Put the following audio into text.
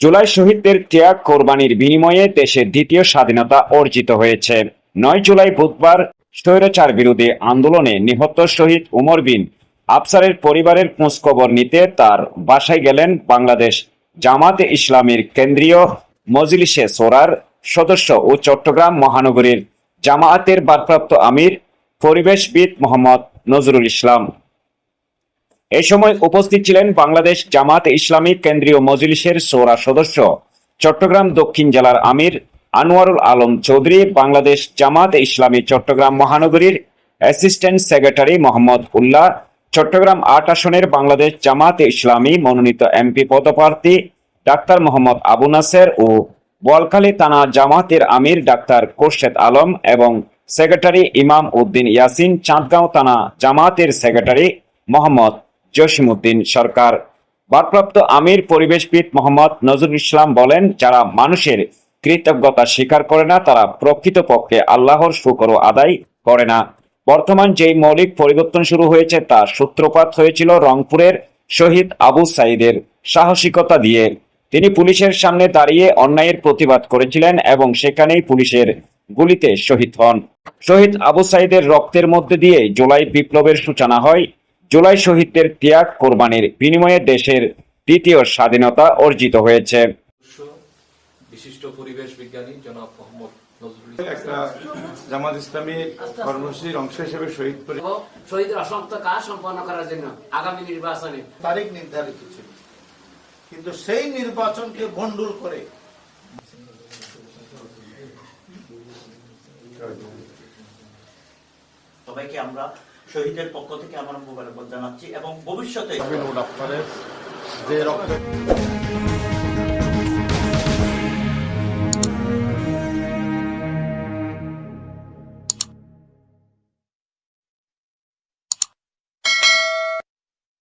জুলাই শহীদদের ত্যাগ কোরবানির বিনিময়ে দেশের দ্বিতীয় স্বাধীনতা অর্জিত হয়েছে। নয় জুলাই বুধবার স্বৈরাচার বিরোধী আন্দোলনে নিহত শহীদ উমর বিন আফসারের পরিবারের খোঁজখবর নিতে তার বাসায় গেলেন বাংলাদেশ জামাতে ইসলামীর কেন্দ্রীয় মজলিসে সোরার সদস্য ও চট্টগ্রাম মহানগরীর জামায়াতের ভারপ্রাপ্ত আমির, পরিবেশবিদ মোহাম্মদ নজরুল ইসলাম। এই সময় উপস্থিত ছিলেন বাংলাদেশ জামাত ইসলামী কেন্দ্রীয় মজলিসের সৌরা সদস্য, চট্টগ্রাম দক্ষিণ জেলার আমির আনোয়ারুল আলম চৌধুরী, বাংলাদেশ জামাত ইসলামী চট্টগ্রাম মহানগরীর অ্যাসিস্ট্যান্ট সেক্রেটারি মোহাম্মদ উল্লাহ, চট্টগ্রাম আট আসনের বাংলাদেশ জামাত ইসলামী মনোনীত এমপি পদপ্রার্থী ডাক্তার মোহাম্মদ আবু নাসের ও বোয়ালখালী থানা জামাতের আমির ডাক্তার কোরশেদ আলম এবং সেক্রেটারি ইমাম উদ্দিন ইয়াসিন চাঁদগাঁও থানা জামাতের সেক্রেটারি মোহাম্মদ জসিমউদ্দিন সরকার। ভারপ্রাপ্ত আমির পরিবেশবিদ মোহাম্মদ নজরুল ইসলাম বলেন, যারা মানুষের কৃতজ্ঞতা স্বীকার করে না, তারা প্রকৃতপক্ষে আল্লাহর শুকর আদায় করে না। বর্তমান যেই মৌলিক পরিবর্তন শুরু হয়েছে তার সূত্রপাত হয়েছিল রংপুরের শহীদ আবু সাইদের সাহসিকতা দিয়ে। তিনি পুলিশের সামনে দাঁড়িয়ে অন্যায়ের প্রতিবাদ করেছিলেন এবং সেখানেই পুলিশের গুলিতে শহীদ হন। শহীদ আবু সাইদের রক্তের মধ্যে দিয়ে জুলাই বিপ্লবের সূচনা হয়। জুলাই শহীদদের ত্যাগ কোরবানির বিনিময়ে দেশের দ্বিতীয় স্বাধীনতা অর্জিত হয়েছে। বিশিষ্ট পরিবেশ বিজ্ঞানী জনাব মোহাম্মদ একটা জামাত ইসলামী কর্মসূচির অংশ হিসেবে শহীদ করে শহীদের অসমাপ্ত কাজ সম্পন্ন করার জন্য আগামী নির্বাচনে তারিখ নির্ধারিত ছিল। কিন্তু সেই নির্বাচনকে ভণ্ডুল করে সবাইকে আমরা শহীদের পক্ষ থেকে আমার মোবাইল জানাচ্ছি এবং ভবিষ্যতে যে রক্ত